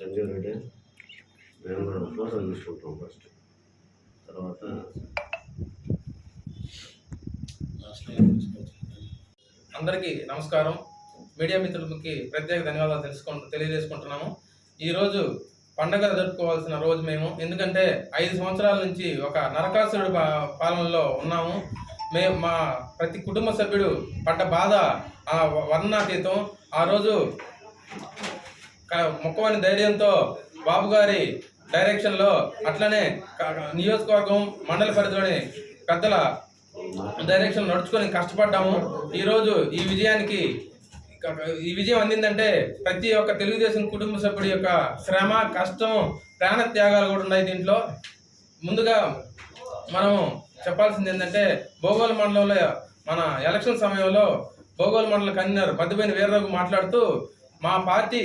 సంజీవ్ రెడ్డి మేము కూడా ఫోటో తీసుకుంటాం ఫస్ట్ తర్వాత అందరికీ నమస్కారం. మీడియా మిత్రులకి ప్రత్యేక ధన్యవాదాలు తెలుసుకుంటు తెలియజేసుకుంటున్నాము. ఈరోజు పండగ జరుపుకోవాల్సిన రోజు మేము. ఎందుకంటే ఐదు సంవత్సరాల నుంచి ఒక నరకాసురుడు పా- పాలనలో ఉన్నాము. మేము మా ప్రతి కుటుంబ సభ్యుడు పడ్డ బాధ ఆ వర్ణాతీతం. ఆ రోజు ముఖ్యమైన ధైర్యంతో బాబు గారి డైరెక్షన్లో అట్లనే నియోజకవర్గం మండల పరిధిలోని పెద్దల డైరెక్షన్ నడుచుకొని కష్టపడ్డాము. ఈరోజు ఈ విజయానికి ఈ విజయం అందిందంటే ప్రతి ఒక్క తెలుగుదేశం కుటుంబ సభ్యుడి యొక్క శ్రమ కష్టం ప్రాణ త్యాగాలు కూడా ఉన్నాయి దీంట్లో. ముందుగా మనము చెప్పాల్సింది ఏంటంటే భోగోలు మండలంలో మన ఎలక్షన్ సమయంలో భోగోలు మండల కన్వీనర్ మధ్యపోయిన వీర్రావు మాట్లాడుతూ మా పార్టీ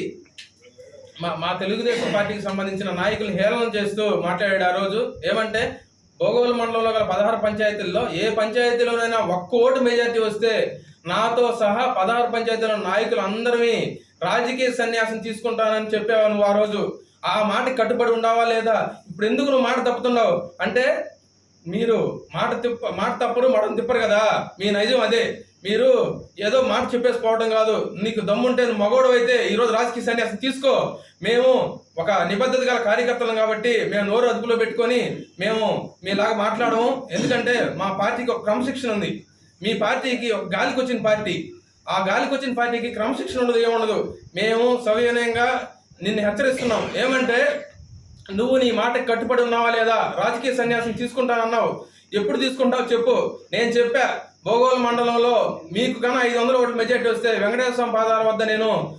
మా మా తెలుగుదేశం పార్టీకి సంబంధించిన నాయకులు హేళన చేస్తూ మాట్లాడాడు ఆ రోజు. ఏమంటే భోగోలు మండలంలో గల పదహారు పంచాయతీల్లో ఏ పంచాయతీలోనైనా ఒక్క ఓటు మెజార్టీ వస్తే నాతో సహా పదహారు పంచాయతీల నాయకులు అందరినీ రాజకీయ సన్యాసం తీసుకుంటానని చెప్పావు నువ్వు ఆ రోజు. ఆ మాటకి కట్టుబడి ఉండావా లేదా? ఇప్పుడు ఎందుకు నువ్వు మాట తప్పుతున్నావు? అంటే మీరు మాట తిప్ప మాట తప్పరు మడం తిప్పరు కదా. మీ నైజం అదే. మీరు ఏదో మాట చెప్పేసుకోవడం కాదు. నీకు దమ్ముంటే మగోడు అయితే ఈరోజు రాజకీయ సన్యాసం తీసుకో. మేము ఒక నిబద్ధత గల కార్యకర్తలం కాబట్టి మేము నోరు అదుపులో పెట్టుకొని మేము మీలాగా మాట్లాడము. ఎందుకంటే మా పార్టీకి ఒక క్రమశిక్షణ ఉంది. మీ పార్టీకి ఒక గాలికి వచ్చిన పార్టీ. ఆ గాలికి వచ్చిన పార్టీకి క్రమశిక్షణ ఉండదు ఏముండదు. మేము సవినయంగా నిన్ను హెచ్చరిస్తున్నాం. ఏమంటే నువ్వు నీ మాటకి కట్టుబడి ఉన్నావా లేదా? రాజకీయ సన్యాసం తీసుకుంటానన్నావు. ఎప్పుడు తీసుకుంటావు చెప్పు. నేను చెప్పా. భోగోలు మండలంలో మీకు కన్నా ఐదు వందల ఓట్ల మెజార్టీ వస్తే వెంకటేశ్వర స్వామి పాదాల వద్ద నేను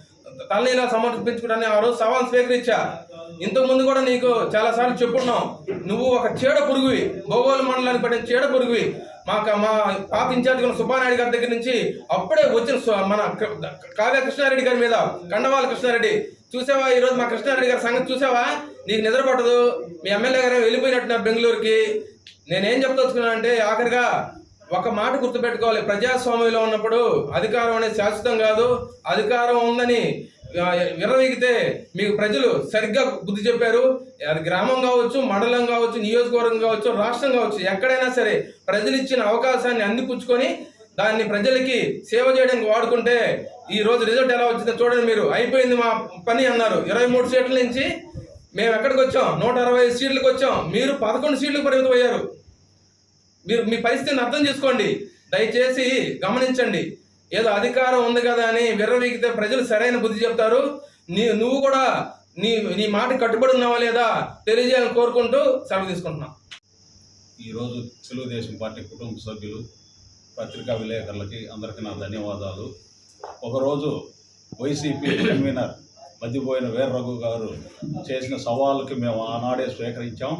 తల్లిలా సమర్పించుకుంటానని ఆ రోజు సవాల్ స్వీకరించా. ఇంతకుముందు కూడా నీకు చాలాసార్లు చెప్పున్నావు చెప్పున్నాం. నువ్వు ఒక చీడ పురుగువి. భోగోలు మండలానికి పడిన చీడ పురుగువి. మాకు మా పాత ఇన్ఛార్జ్ ఉన్న సుబ్బానాయుడు గారి దగ్గర నుంచి అప్పుడే వచ్చిన సు- మన క- కావ్య కృష్ణారెడ్డి గారి మీద కండవాల కృష్ణారెడ్డి. చూసావా ఈరోజు మా కృష్ణారెడ్డి గారి సంగతి చూసావా? నీకు నిద్ర పట్టదు. మీ ఎమ్మెల్యే గారు వెళ్ళిపోయినట్టున్నారు బెంగళూరుకి. నేనేం చెప్తలుచుకున్నాను అంటే ఆఖరిగా ఒక మాట గుర్తుపెట్టుకోవాలి. ప్రజాస్వామ్యంలో ఉన్నప్పుడు అధికారం అనేది శాశ్వతం కాదు. అధికారం ఉందని ఆ, విర్రవీగితే మీకు ప్రజలు సరిగ్గా బుద్ధి చెప్పారు. అది గ్రామం కావచ్చు మండలం కావచ్చు నియోజకవర్గం కావచ్చు రాష్ట్రం కావచ్చు ఎక్కడైనా సరే ప్రజలు ఇచ్చిన అవకాశాన్ని అందిపుచ్చుకొని దాన్ని ప్రజలకి సేవ చేయడానికి వాడుకుంటే ఈ రోజు రిజల్ట్ ఎలా వచ్చిందో చూడండి మీరు. అయిపోయింది మా పని అన్నారు. ఇరవై మూడు సీట్ల నుంచి మేము ఎక్కడికి వచ్చాం? నూట అరవై సీట్లకు వచ్చాం. మీరు పదకొండు సీట్లకు పరిమితం అయ్యారు మీరు మీ పరిస్థితిని అర్థం చేసుకోండి. దయచేసి గమనించండి. ఏదో అధికారం ఉంది కదా అని విర్రవీగితే ప్రజలు సరైన బుద్ధి చెప్తారు. నీ నువ్వు కూడా నీ నీ మాట కట్టుబడి ఉన్నావా లేదా తెలియజేయాలని కోరుకుంటూ సెలవు తీసుకుంటున్నాం. ఈరోజు తెలుగుదేశం పార్టీ కుటుంబ సభ్యులు పత్రికా విలేకరులకి అందరికీ నా ధన్యవాదాలు. ఒకరోజు వైసీపీ కన్వీనర్ మధ్యపోయిన వీర రఘు గారు చేసిన సవాళ్ళకి మేము ఆనాడే స్వీకరించాం.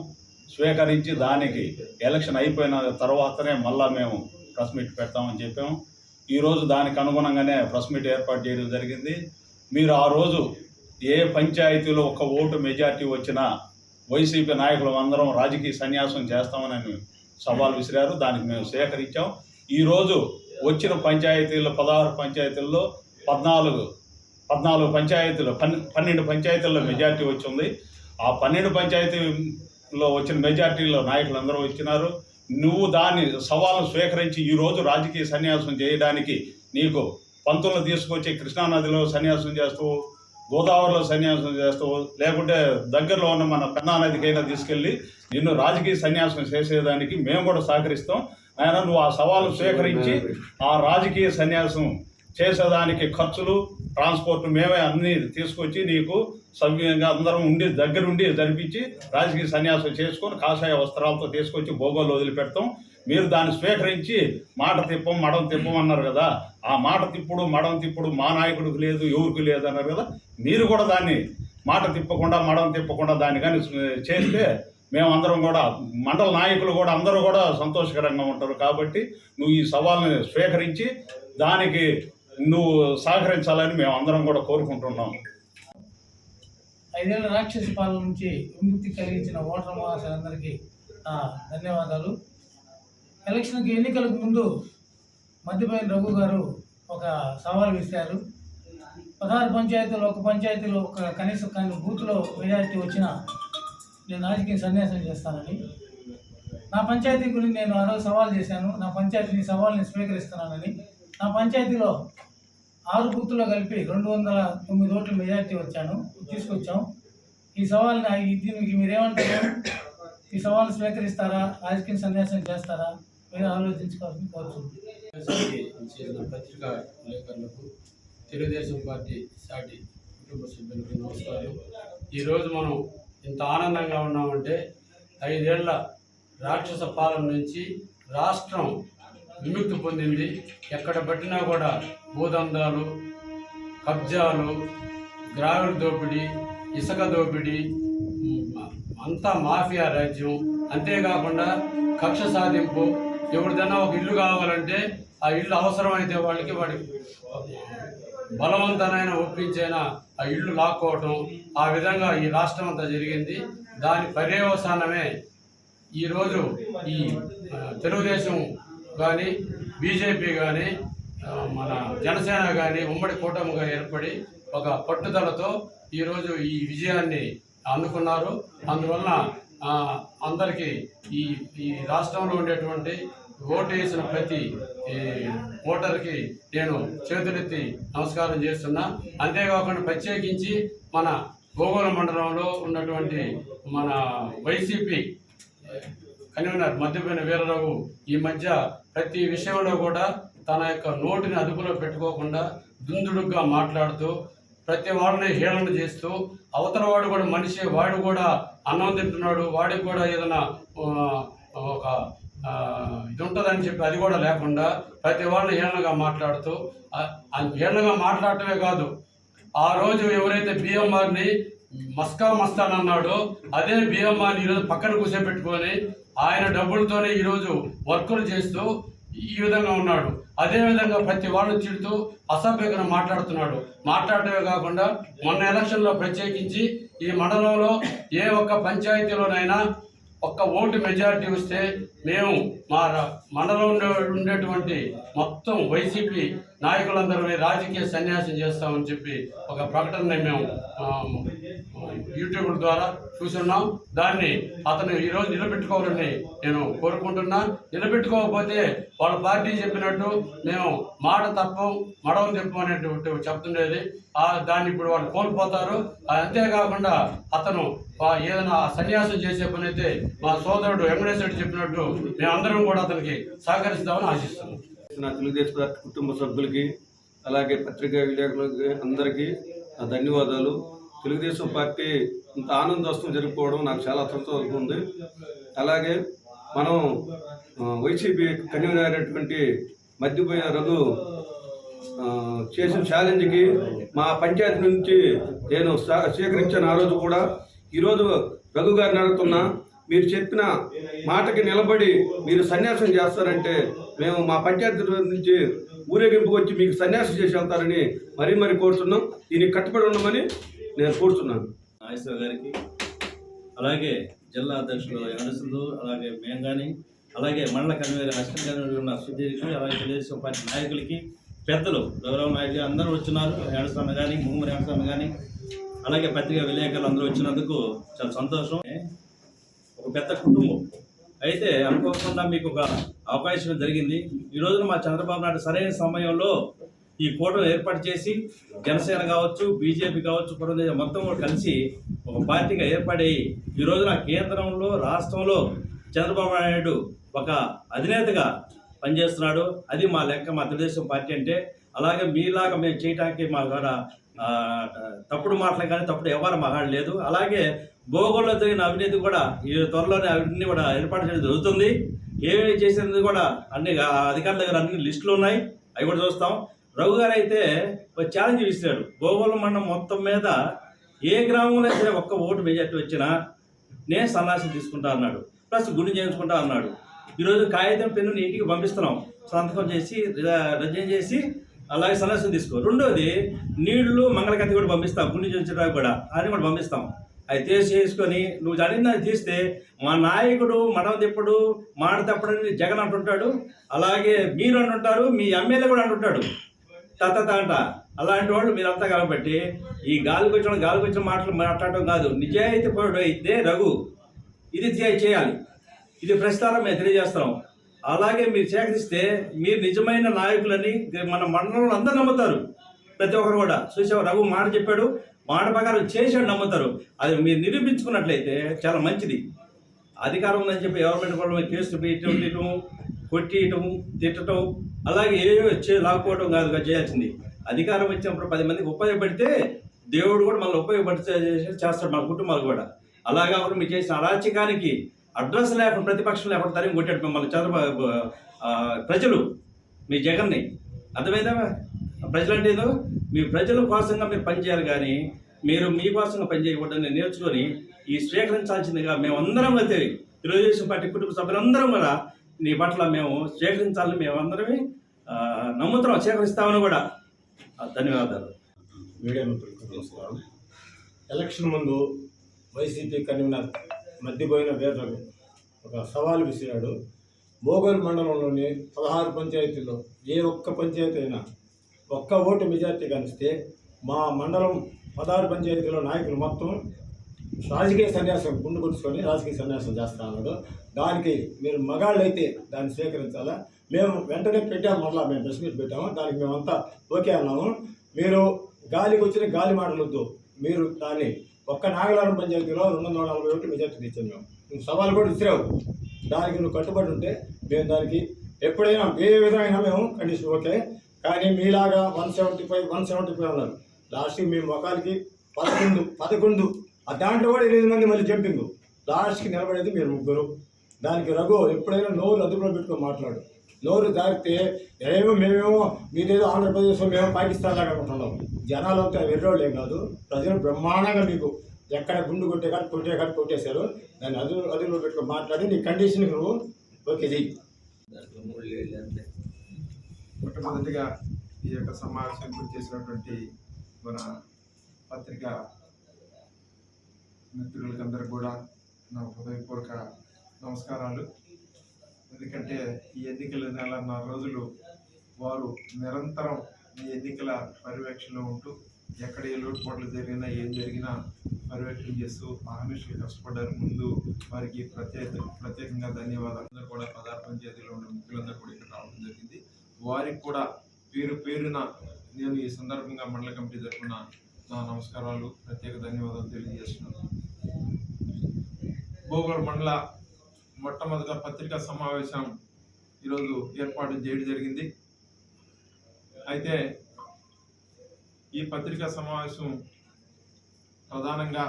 స్వీకరించి దానికి ఎలక్షన్ అయిపోయిన తర్వాతనే మళ్ళా మేము ప్రెస్ మీట్ పెడతామని చెప్పాం ఈరోజు దానికి అనుగుణంగానే ప్రెస్ మీట్ ఏర్పాటు చేయడం జరిగింది. మీరు ఆ రోజు ఏ పంచాయతీలో ఒక ఓటు మెజార్టీ వచ్చినా వైసీపీ నాయకులు అందరం రాజకీయ సన్యాసం చేస్తామని సవాల్ విసిరారు. దానికి మేము సేకరించాం. ఈరోజు వచ్చిన పంచాయతీల్లో పదహారు పంచాయతీల్లో పద్నాలుగు పద్నాలుగు పంచాయతీలు పన్ పన్నెండు పంచాయతీల్లో మెజార్టీ వచ్చింది. ఆ పన్నెండు పంచాయతీ లో వచ్చిన మెజార్టీలో నాయకులు అందరూ వచ్చినారు. నువ్వు దాన్ని సవాలు స్వీకరించి ఈరోజు రాజకీయ సన్యాసం చేయడానికి నీకు పంతులను తీసుకొచ్చి కృష్ణానదిలో సన్యాసం చేస్తూ గోదావరిలో సన్యాసం చేస్తావు లేకుంటే దగ్గరలో ఉన్న మన పెన్నా నదికైనా తీసుకెళ్ళి నిన్ను రాజకీయ సన్యాసం చేసేదానికి మేము కూడా సహకరిస్తాం. ఆయన నువ్వు ఆ సవాలు స్వీకరించి ఆ రాజకీయ సన్యాసం చేసేదానికి ఖర్చులు ట్రాన్స్పోర్ట్ మేమే అన్ని తీసుకొచ్చి నీకు సవ్యంగా అందరం ఉండి దగ్గరుండి జరిపించి రాజకీయ సన్యాసం చేసుకొని కాషాయ వస్త్రాలతో తీసుకొచ్చి భోగోలు వదిలిపెడతాం. మీరు దాన్ని స్వీకరించి మాట తిప్పం మడం తిప్పం అన్నారు కదా. ఆ మాట తిప్పుడు మడం తిప్పుడు మా నాయకుడికి లేదు ఎవరికి లేదు అన్నారు కదా. మీరు కూడా దాన్ని మాట తిప్పకుండా మడం తిప్పకుండా దాన్ని కానీ చేస్తే మేమందరం కూడా మండల నాయకులు కూడా అందరూ కూడా సంతోషకరంగా ఉంటారు. కాబట్టి నువ్వు ఈ సవాల్ని స్వీకరించి దానికి నువ్వు సహకరించాలని మేము అందరం కూడా కోరుకుంటున్నాం. ఐదేళ్ళ రాక్షస పాలన నుంచి విముక్తి కలిగించిన ఓటర్ మహాశయులందరికీ ధన్యవాదాలు. ఎలక్షన్కి ఎన్నికలకు ముందు మధ్యపైన రఘు గారు ఒక సవాల్ విసిరారు. పదహారు పంచాయతీలు ఒక పంచాయతీలో ఒక కనీసం కానీ బూత్లో మెజారిటీ వచ్చిన నేను రాజకీయ సన్యాసం చేస్తానని. నా పంచాయతీ గురించి నేను ఆ రోజు సవాల్ చేశాను. నా పంచాయతీని సవాల్ని స్వీకరిస్తున్నానని. నా పంచాయతీలో ఆరు బూత్లో కలిపి రెండు వందల తొమ్మిది ఓట్ల మెజార్టీ వచ్చాను. తీసుకొచ్చాం. ఈ సవాల్ని దీనికి మీరేమంటారు? ఈ సవాల్ని స్వీకరిస్తారా? రాజకీయ సన్యాసం చేస్తారా? మీరు ఆలోచించుకోవాల్సిన కోరుతుంది పత్రికా లేఖలకు తెలుగుదేశం పార్టీ సాటి కుటుంబ సభ్యులకు నమస్కారం. ఈరోజు మనం ఇంత ఆనందంగా ఉన్నామంటే ఐదేళ్ళ రాక్షస పాలన నుంచి రాష్ట్రం విముక్తి పొందింది. ఎక్కడ పట్టినా కూడా భూదందాలు కబ్జాలు గ్రావెల్ దోపిడీ ఇసుక దోపిడీ అంతా మాఫియా రాజ్యం. అంతేకాకుండా కక్ష సాధింపు. ఎవరిదైనా ఒక ఇల్లు కావాలంటే ఆ ఇల్లు అవసరమైతే వాళ్ళకి వాడి బలవంతనైనా ఒప్పించైనా ఆ ఇల్లు లాక్కోవటం. ఆ విధంగా ఈ రాష్ట్రం అంతా జరిగింది. దాని పర్యవసానమే ఈరోజు ఈ తెలుగుదేశం కానీ బీజేపీ కానీ మన జనసేన కానీ ఉమ్మడి కూటమిగా ఏర్పడి ఒక పట్టుదలతో ఈరోజు ఈ విజయాన్ని అందుకున్నారు. అందువలన అందరికీ ఈ ఈ రాష్ట్రంలో ఉండేటువంటి ఓటు వేసిన ప్రతి ఈ, ఓటర్కి నేను చేతులెత్తి నమస్కారం చేస్తున్నా. అంతేకాకుండా ప్రత్యేకించి మన గోగోల మండలంలో ఉన్నటువంటి మన వైసీపీ కన్వీనర్ మధ్యపోయిన వీరరావు ఈ మధ్య ప్రతి విషయంలో కూడా తన యొక్క నోటిని అదుపులో పెట్టుకోకుండా దుందుడుగ్గా మాట్లాడుతూ ప్రతి వాళ్ళని హేళన చేస్తూ అవతల వాడు కూడా మనిషి వాడు కూడా అన్నం తింటున్నాడు వాడికి కూడా ఏదైనా ఒక ఇది ఉంటుందని చెప్పి అది కూడా లేకుండా ప్రతి వాళ్ళని హేళనగా మాట్లాడుతూ ఆ- హేళనగా మాట్లాడటమే కాదు. ఆ రోజు ఎవరైతే బిఎంఆర్ని మస్కా మస్తాన్ అన్నాడో అదే బిఎంఆర్ని ఈరోజు పక్కన కూర్చోబెట్టుకొని ఆయన డబ్బులతోనే ఈరోజు వర్కులు చేస్తూ ఈ విధంగా ఉన్నాడు. అదేవిధంగా ప్రతి వాళ్ళు తిడుతూ అసభ్యంగా మాట్లాడుతున్నాడు. మాట్లాడటమే కాకుండా మొన్న ఎలక్షన్లో ప్రత్యేకించి ఈ మండలంలో ఏ ఒక్క పంచాయతీలోనైనా ఒక్క ఓటు మెజారిటీ వస్తే మేము మా మండలం మండలంలో ఉండే- ఉండేటువంటి మొత్తం వైసీపీ నాయకులందరూ రాజకీయ సన్యాసం చేస్తామని చెప్పి ఒక ప్రకటన మేము యూట్యూబ్ ద్వారా చూస్తున్నాం. దాన్ని అతను ఈరోజు నిలబెట్టుకోవాలని నేను కోరుకుంటున్నా. నిలబెట్టుకోకపోతే వాళ్ళ పార్టీ చెప్పినట్టు మేము మాట తప్పం మడవం తెప్పం అనేటువంటి చెప్తుండేది. ఆ దాన్ని ఇప్పుడు వాళ్ళు కోల్పోతారు. అంతేకాకుండా అతను ఏదైనా సన్యాసం చేసే పని అయితే మా సోదరుడు వెంకటేశ్వరుడు చెప్పినట్టు మేమందరం కూడా అతనికి సహకరిస్తామని ఆశిస్తున్నాం. నా తెలుగుదేశం కుటుంబ సభ్యులకి అలాగే పత్రికా విలేకరులకి అందరికీ ధన్యవాదాలు. తెలుగుదేశం పార్టీ ఇంత ఆనందోత్సవం జరుపుకోవడం నాకు చాలా సంతోషంగా ఉంది. అలాగే మనం వైసీపీ కన్వీనర్ అయినటువంటి మధ్యపోయిన రఘు చేసిన ఛాలెంజ్కి మా పంచాయతీ నుంచి నేను స్వీకరించిన ఆ రోజు కూడా ఈరోజు రఘు గారిని అడుగుతున్నా మీరు చెప్పిన మాటకి నిలబడి మీరు సన్యాసం చేస్తారంటే మేము మా పంచాయతీ నుంచి ఊరేగింపుకు వచ్చి మీకు సన్యాసం చేసి వెళ్తారని మరీ మరీ కోరుతున్నాం. దీనికి కట్టుబడి ఉండమని నేను కోరుతున్నాను. నాగేశ్వర గారికి అలాగే జిల్లా అధ్యక్షులు వెంకటేశ్వరులు అలాగే మేము కానీ అలాగే మండల కన్వీనర్ అసిస్టెంట్ కన్వీనర్ ఉన్న సుధీర్కి అలాగే తెలుగుదేశం పార్టీ నాయకులకి పెద్దలు గౌరవ నాయకులు అందరూ వచ్చినారు. వెంకటస్వామి కానీ ముమ్మరి వెంకటస్వామి కానీ అలాగే పత్రికా విలేకరులు అందరూ వచ్చినందుకు చాలా సంతోషం. ఒక పెద్ద కుటుంబం. అయితే అనుకోకుండా మీకు ఒక అవకాశం జరిగింది. ఈ రోజున మా చంద్రబాబు నాయుడు సరైన సమయంలో ఈ కూటమి ఏర్పాటు చేసి జనసేన కావచ్చు బీజేపీ కావచ్చు కూడా మొత్తం కూడా కలిసి ఒక పార్టీగా ఏర్పడి ఈ రోజున కేంద్రంలో రాష్ట్రంలో చంద్రబాబు నాయుడు ఒక అధినేతగా పనిచేస్తున్నాడు. అది మా లెక్క మా తెలుగుదేశం పార్టీ అంటే. అలాగే మీలాగా మేము చేయడానికి మా కూడా తప్పుడు మాటలు కానీ తప్పుడు వ్యవహారం మాకు లేదు. అలాగే భూగోళంలో జరిగిన అవినీతి కూడా ఈ త్వరలోనే అవన్నీ కూడా ఏర్పాటు చేయడం జరుగుతుంది. ఏమేమి చేసినది కూడా అన్ని అధికారుల దగ్గర అన్ని లిస్టులు ఉన్నాయి. అవి కూడా చూస్తాం. రఘు గారు అయితే ఒక ఛాలెంజ్ ఇస్తున్నాడు భూగోళం మండలం మొత్తం మీద ఏ గ్రామంలో సరే ఒక్క ఓటు మెజార్టీ వచ్చినా నేను సన్నాసం తీసుకుంటా అన్నాడు. ప్లస్ గుండె చేయించుకుంటా అన్నాడు. ఈరోజు కాగితం పెన్ను ఇంటికి పంపిస్తున్నాం. సంతకం చేసి రజం చేసి అలాగే సన్నాసం తీసుకో. రెండోది నీళ్ళు మంగళకత్తి కూడా పంపిస్తాం. గుండె చేయించడానికి కూడా. అది కూడా పంపిస్తాం. అది తీసి చేసుకొని నువ్వు అడిగిందని తీస్తే మా నాయకుడు మడవ తిప్పుడు మాట తప్పడని జగన్ అంటుంటాడు. అలాగే మీరు అంటుంటారు మీ ఎమ్మెల్యే కూడా అంటుంటాడు. తత అంట. అలాంటి వాళ్ళు మీరంతా కాబట్టి ఈ గాలికి వచ్చిన గాలికి వచ్చిన మాటలు మాట్లాడటం కాదు. నిజాయితీ పరుడు అయితే రఘు. ఇది చేయాలి. ఇది ప్రస్తుతం మేము తెలియజేస్తాం. అలాగే మీరు సేకరిస్తే మీరు నిజమైన నాయకులని మన మండలంలో అందరూ నమ్ముతారు. ప్రతి ఒక్కరు కూడా. చూసావు? రఘు మాట చెప్పాడు. మాట ప్రకారం చేసాడు నమ్ముతారు. అది మీరు నిరూపించుకున్నట్లయితే చాలా మంచిది. అధికారం ఉందని చెప్పి గవర్నమెంట్ కూడా మీద కేసులు పెట్టడం కొట్టియటం తిట్టడం అలాగే ఏవో వచ్చే లాక్కోవడం కాదు చేయాల్సింది. అధికారం వచ్చినప్పుడు పది మందికి ఉపయోగపడితే దేవుడు కూడా మనల్ని ఉపయోగపడితే చేస్తాడు మన కుటుంబాలు కూడా. అలాగా కూడా మీరు చేసిన అరాచకానికి అడ్రస్ లేకుండా ప్రతిపక్షం లేకుండా తరిగి కొట్టాడు మిమ్మల్ని చంద్రబాబు ప్రజలు మీ జగన్ని. అర్థమైందా? ప్రజలంటే ఏదో మీ ప్రజల కోసంగా మీరు పనిచేయాలి కానీ మీరు మీకోసంగా పనిచేయకూడదని నేర్చుకొని ఈ స్వీకరించాల్సిందిగా మేమందరం అయితే తెలుగుదేశం పార్టీ కుటుంబ సభ్యులందరం కూడా నీ పట్ల మేము స్వీకరించాలని మేమందరమే ఆ, నమ్ముతున్నాం స్వీకరిస్తామని కూడా. ధన్యవాదాలు. మీడియా నమస్కారం. ఎలక్షన్ ముందు వైసీపీ కన్వీనర్ మధ్యపోయిన వీర్రవి ఒక సవాలు విసిరాడు. మోగల్ మండలంలోని పదహారు పంచాయతీల్లో ఏ ఒక్క పంచాయతీ అయినా ఒక్క ఓటు మెజార్టీ కనిస్తే మా మండలం పదహారు పంచాయతీలో నాయకులు మొత్తం రాజకీయ సన్యాసం గుండు కొట్టుకొని రాజకీయ సన్యాసం చేస్తా అన్నాడు దానికి మీరు మగాళ్ళు అయితే దాన్ని స్వీకరించాలా? మేము వెంటనే పెట్టాము మరలా మేము ప్రెస్ మీట్ పెట్టాము. దానికి మేమంతా ఓకే అన్నాము. మీరు గాలికి వచ్చిన గాలి మాటలొద్దు మీరు దాన్ని ఒక్క నాగలారం పంచాయతీలో రెండు వందల నలభై ఒకటి మెజార్టీ తెచ్చాను మేము. నువ్వు కూడా ఇచ్చిరావు దానికి నువ్వు కట్టుబడి ఉంటే మేము దానికి ఎప్పుడైనా ఏ విధమైన మేము కండిషన్ ఓకే. కానీ మీలాగా one seventy five one seventy five ఉన్నారు లాస్ట్కి మీ ముఖాలకి పదకొండు పదకొండు. ఆ దాంట్లో కూడా ఎనిమిది మంది మళ్ళీ జంపింగ్. లాస్ట్కి నిలబడేది మీరు ముగ్గురు. దానికి రఘు ఎప్పుడైనా నోరు అదుపులో పెట్టుకొని మాట్లాడు. నోరు దారితే ఏమో మేమేమో మీరేదో ఆంధ్రప్రదేశ్లో మేము పాకిస్తాన్ లాగా అనుకుంటున్నాం. జనాలు అంతా వెర్రోళ్ళు కాదు. ప్రజలు బ్రహ్మాండంగా మీకు ఎక్కడ గుండు కొట్టే కాదు కొట్టే కాదు కొట్టేశారు. దాన్ని అదుపు అదుపులో పెట్టుకొని మాట్లాడి నీ కండిషన్ నువ్వు ఓకే చెయ్యి. మొట్టమొదటిగా ఈ యొక్క సమావేశం గురి చేసినటువంటి మన పత్రిక మిత్రులకందరూ కూడా నా హృదయపూర్వక నమస్కారాలు. ఎందుకంటే ఈ ఎన్నికల నెల నాలుగు రోజులు వారు నిరంతరం ఈ ఎన్నికల పర్యవేక్షణలో ఉంటూ ఎక్కడ ఏ లోటుపాట్లు జరిగినా ఏం జరిగినా పర్యవేక్షణ చేస్తూ ఆహర్నిశలు కష్టపడ్డారు. ముందు వారికి ప్రత్యేక ప్రత్యేకంగా ధన్యవాదాలు. కూడా పదార్థం చేతిలో ఉన్న ముఖ్యులందరూ కూడా ఇక్కడ రావడం జరిగింది. వారికి కూడా పేరు పేరున నేను ఈ సందర్భంగా మండల కమిటీ తరఫున నా నమస్కారాలు ప్రత్యేక ధన్యవాదాలు తెలియజేస్తున్నాను. భోగోళ మండల మొట్టమొదట పత్రికా సమావేశం ఈరోజు ఏర్పాటు చేయడం జరిగింది. అయితే ఈ పత్రికా సమావేశం ప్రధానంగా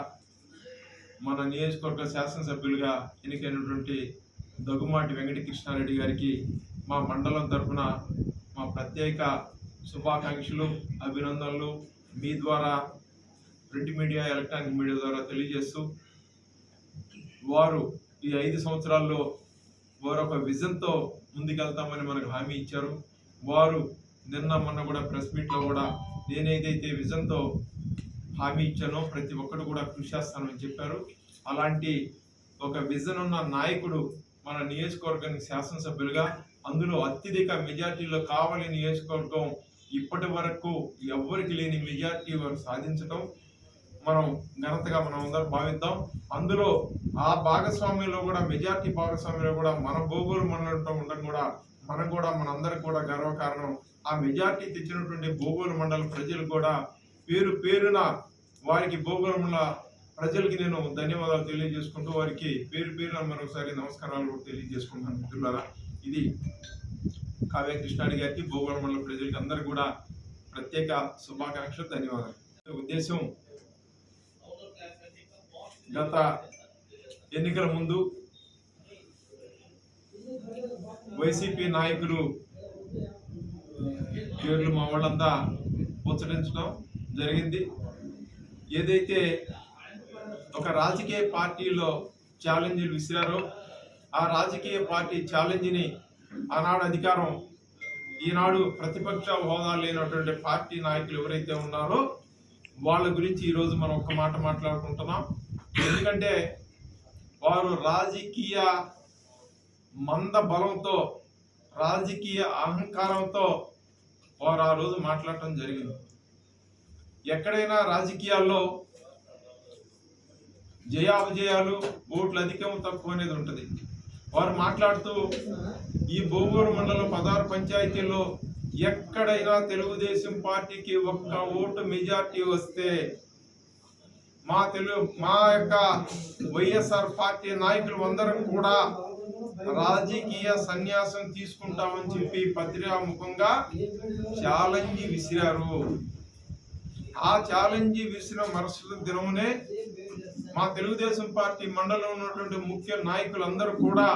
మన నియోజకవర్గ శాసనసభ్యులుగా ఎన్నికైనటువంటి దగ్గుమాటి వెంకట కృష్ణారెడ్డి గారికి మా మండలం తరఫున మా ప్రత్యేక శుభాకాంక్షలు అభినందనలు మీ ద్వారా ప్రింట్ మీడియా ఎలక్ట్రానిక్ మీడియా ద్వారా తెలియజేస్తూ వారు ఈ ఐదు సంవత్సరాల్లో వారు ఒక విజన్తో ముందుకెళ్తామని మనకు హామీ ఇచ్చారు. వారు నిన్న మొన్న కూడా ప్రెస్ మీట్లో కూడా నేనేదైతే విజన్తో హామీ ఇచ్చానో ప్రతి ఒక్కరు కూడా కృషి చేస్తానని చెప్పారు. అలాంటి ఒక విజన్ ఉన్న నాయకుడు మన నియోజకవర్గానికి శాసనసభ్యులుగా అందులో అత్యధిక మెజార్టీలో కావాలి నియోజకవర్గం ఇప్పటి వరకు ఎవ్వరికి లేని మెజార్టీ వారు సాధించడం మనం ఘనతగా మనం అందరం భావిద్దాం. అందులో ఆ భాగస్వామ్యంలో కూడా మెజార్టీ భాగస్వామ్యంలో కూడా మన భూగోళ మండలంతో ఉండడం కూడా మనం కూడా మనందరికి కూడా గర్వకారణం ఆ మెజార్టీ తెచ్చినటువంటి భూగోళ మండల ప్రజలు కూడా పేరు పేరున వారికి భూగోళ మండల ప్రజలకి నేను ధన్యవాదాలు తెలియజేసుకుంటూ వారికి పేరు పేరున మరొకసారి నమస్కారాలు కూడా మిత్రులారా. ఇది కావ్య కృష్ణాడి గారికి భూగోళ మండల ప్రజలకి అందరికీ కూడా ప్రత్యేక శుభాకాంక్షలు ధన్యవాదాలు. ఉద్దేశం గత ఎన్నికల ముందు వైసీపీ నాయకులు పేర్లు మా వాళ్ళంతా ముచ్చటించడం జరిగింది. ఏదైతే ఒక రాజకీయ పార్టీలో ఛాలెంజ్లు విసిరారో ఆ రాజకీయ పార్టీ ఛాలెంజ్ని ఆనాడు అధికారం ఈనాడు ప్రతిపక్ష హోదా లేనటువంటి పార్టీ నాయకులు ఎవరైతే ఉన్నారో వాళ్ళ గురించి ఈరోజు మనం ఒక మాట మాట్లాడుకుంటున్నాం. ఎందుకంటే వారు రాజకీయ మంద బలంతో రాజకీయ అహంకారంతో వారు ఆ రోజు మాట్లాడటం జరిగింది. ఎక్కడైనా రాజకీయాల్లో జయాపజయాలు ఓట్లు అధికం తక్కువ అనేది ఉంటుంది. వారు మాట్లాడుతూ ఈ బోగోలు మండలం పదహారు పంచాయతీల్లో ఎక్కడైనా తెలుగుదేశం పార్టీకి ఒక్క ఓటు మెజార్టీ వస్తే మా తెలుగు మా యొక్క వైఎస్ఆర్ పార్టీ నాయకులు అందరం కూడా రాజకీయ సన్యాసం తీసుకుంటామని చెప్పి పత్రికాముఖంగా ఛాలెంజ్ విసిరారు. ఆ ఛాలెంజ్ విసిరిన మరుసటి దినమునే మా తెలుగుదేశం పార్టీ మండలంలో ఉన్నటువంటి ముఖ్య నాయకులందరూ కూడా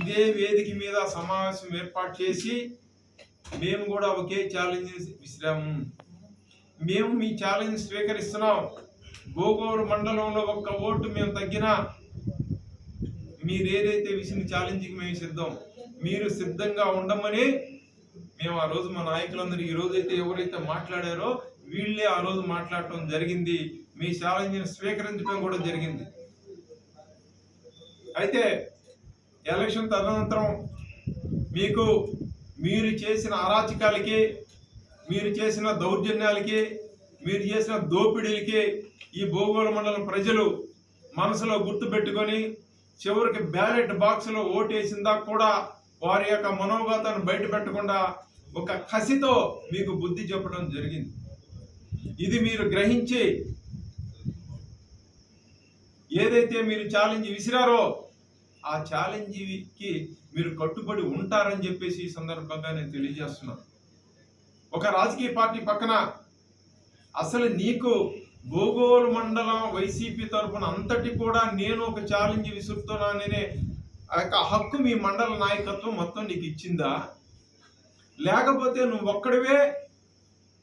ఇదే వేదిక మీద సమావేశం ఏర్పాటు చేసి మేము కూడా ఒకే ఛాలెంజ్ విసిరాము. మేము మీ ఛాలెంజ్ స్వీకరిస్తున్నాం. గోగోలు మండలంలో ఒక్క ఓటు మేము తగ్గినా మీరేదైతే విసిన ఛాలెంజ్కి మేము సిద్ధం. మీరు సిద్ధంగా ఉండమని మేము ఆ రోజు మా నాయకులందరూ ఈ ఎవరైతే మాట్లాడారో వీళ్ళే ఆ రోజు మాట్లాడటం జరిగింది. మీ ఛాలెంజ్ని స్వీకరించడం కూడా జరిగింది. అయితే ఎలక్షన్ తదనంతరం మీకు మీరు చేసిన అరాచకాలకి మీరు చేసిన దౌర్జన్యాలకి మీరు చేసిన దోపిడీలకి ఈ భూగోళ మండలం ప్రజలు మనసులో గుర్తుపెట్టుకొని చివరికి బ్యాలెట్ బాక్స్లో ఓటేసిందా కూడా వారి యొక్క మనోగతాన్ని బయట పెట్టకుండా ఒక కసితో మీకు బుద్ధి చెప్పడం జరిగింది. ఇది మీరు గ్రహించి ఏదైతే మీరు ఛాలెంజ్ విసిరారో ఆ ఛాలెంజ్కి మీరు కట్టుబడి ఉంటారని చెప్పేసి ఈ సందర్భంగా నేను తెలియజేస్తున్నాను. ఒక రాజకీయ పార్టీ పక్కన అసలు నీకు భూగోళ మండలం వైసీపీ తరఫున అంతటి కూడా నేను ఒక ఛాలెంజ్ విసురుతున్నాననే ఆ యొక్క హక్కు మీ మండల నాయకత్వం మొత్తం నీకు ఇచ్చిందా? లేకపోతే నువ్వు ఒక్కడివే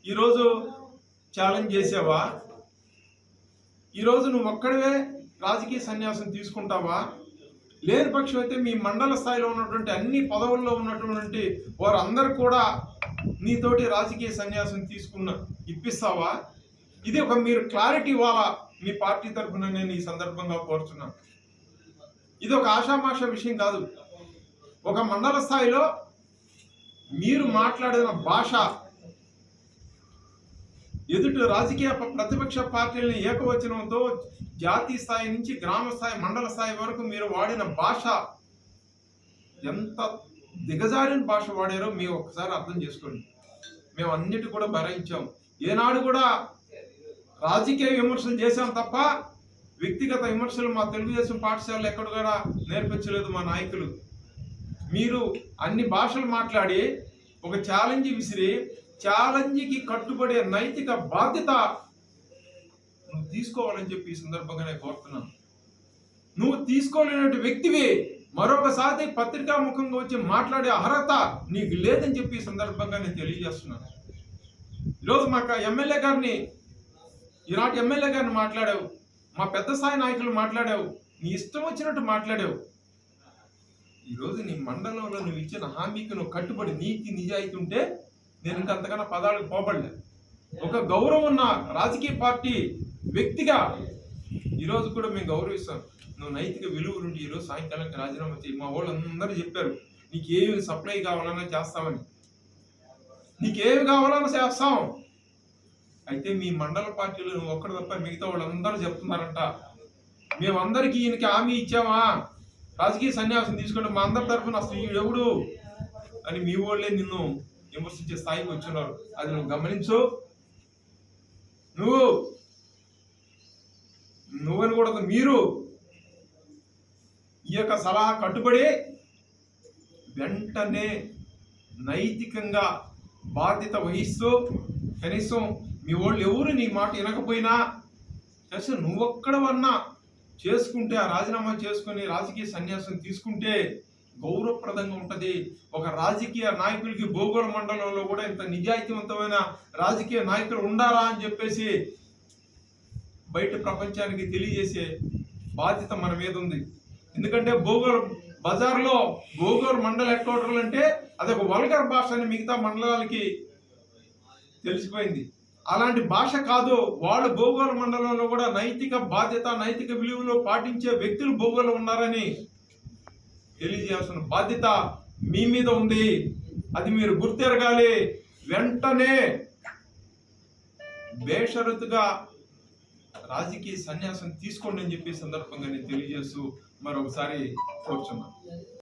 ఈరోజు ఛాలెంజ్ చేసావా? ఈరోజు నువ్వు ఒక్కడివే రాజకీయ సన్యాసం తీసుకుంటావా? లేని పక్షం అయితే మీ మండల స్థాయిలో ఉన్నటువంటి అన్ని పదవుల్లో ఉన్నటువంటి వారందరూ కూడా నీతోటి రాజకీయ సన్యాసం తీసుకున్న ఇప్పిస్తావా? ఇది ఒక మీరు క్లారిటీ ఇవ్వాలా మీ పార్టీ తరఫున నేను ఈ సందర్భంగా కోరుతున్నాను. ఇది ఒక ఆషామాష విషయం కాదు. ఒక మండల స్థాయిలో మీరు మాట్లాడిన భాష ఎదుటి రాజకీయ ప్రతిపక్ష పార్టీలని ఏకవచనంతో జాతీయ స్థాయి నుంచి గ్రామ స్థాయి మండల స్థాయి వరకు మీరు వాడిన భాష ఎంత దిగజారిన భాష వాడారో మీరు ఒకసారి అర్థం చేసుకోండి. మేము అన్నిటి కూడా భరించాం ఏనాడు కూడా రాజకీయ విమర్శలు చేశాం తప్ప వ్యక్తిగత విమర్శలు మా తెలుగుదేశం పాఠశాలలో ఎక్కడ కూడా నేర్పించలేదు మా నాయకులు. మీరు అన్ని భాషలు మాట్లాడి ఒక ఛాలెంజ్ విసిరి ఛాలెంజ్కి కట్టుబడే నైతిక బాధ్యత నువ్వు తీసుకోవాలని చెప్పి ఈ సందర్భంగా నేను కోరుతున్నాను. నువ్వు తీసుకోలేనటువంటి వ్యక్తివి మరొకసారి పత్రికా ముఖంగా వచ్చి మాట్లాడే అర్హత నీకు లేదని చెప్పి ఈ సందర్భంగా నేను తెలియజేస్తున్నాను. ఈరోజు మాకు ఎమ్మెల్యే గారిని ఈనాటి ఎమ్మెల్యే గారిని మాట్లాడావు మా పెద్ద స్థాయి నాయకులు మాట్లాడావు నీ ఇష్టం వచ్చినట్టు మాట్లాడావు. ఈరోజు నీ మండలంలో నువ్వు ఇచ్చిన హామీకి నువ్వు కట్టుబడి నీతి నిజాయితీ ఉంటే నేను ఇంకా అంతకన్నా పదాలకు పోబడలే ఒక గౌరవం ఉన్న రాజకీయ పార్టీ వ్యక్తిగా ఈరోజు కూడా మేము గౌరవిస్తాం. నువ్వు నైతిక విలువలు ఉండి ఈరోజు సాయంకాలానికి రాజీనామా చేయి మా వాళ్ళు అందరూ చెప్పారు నీకు ఏమి సప్లై కావాలన్నా చేస్తామని. నీకేమి కావాలన్నా చేస్తాం. అయితే మీ మండల పార్టీలో నువ్వు ఒక్కడు తప్ప మిగతా వాళ్ళందరూ చెప్తున్నారంట. మేమందరికీ ఈయనకి హామీ ఇచ్చామా? రాజకీయ సన్యాసం తీసుకుంటే మా అందరి తరఫున అసలు ఈడు ఎవడు? అని మీ వాళ్ళే నిన్ను విమర్శించే స్థాయికి వచ్చున్నారు అది నువ్వు గమనించు. నువ్వు. నువ్వని కూడా మీరు. ఈ యొక్క సలహా కట్టుబడి వెంటనే నైతికంగా బాధ్యత వహిస్తూ కనీసం మీ వాళ్ళు ఎవరు నీ మాట వినకపోయినా కనీసం నువ్వొక్కడవన్నా చేసుకుంటే ఆ రాజీనామా చేసుకుని రాజకీయ సన్యాసం తీసుకుంటే గౌరవప్రదంగా ఉంటుంది. ఒక రాజకీయ నాయకులకి భూగోళ మండలంలో కూడా ఇంత నిజాయితీవంతమైన రాజకీయ నాయకులు ఉండాలా అని చెప్పేసి బయట ప్రపంచానికి తెలియజేసే బాధ్యత మన మీద ఉంది. ఎందుకంటే భూగోళ బజార్లో భూగోళ మండల హెడ్ క్వార్టర్లు అంటే అదొక వల్గర్ భాష అని మిగతా మండలాలకి తెలిసిపోయింది. అలాంటి భాష కాదు. వాళ్ళు భూగోళ మండలంలో కూడా నైతిక బాధ్యత నైతిక విలువలు పాటించే వ్యక్తులు భూగోళం ఉన్నారని తెలియజేయాల్సిన బాధ్యత మీ మీద ఉంది. అది మీరు గుర్తెరగాలి. వెంటనే బేషరతుగా రాజకీయ సన్యాసం తీసుకోండి అని చెప్పి సందర్భంగా నేను తెలియజేస్తూ మరొకసారి కోరుచున్నాను.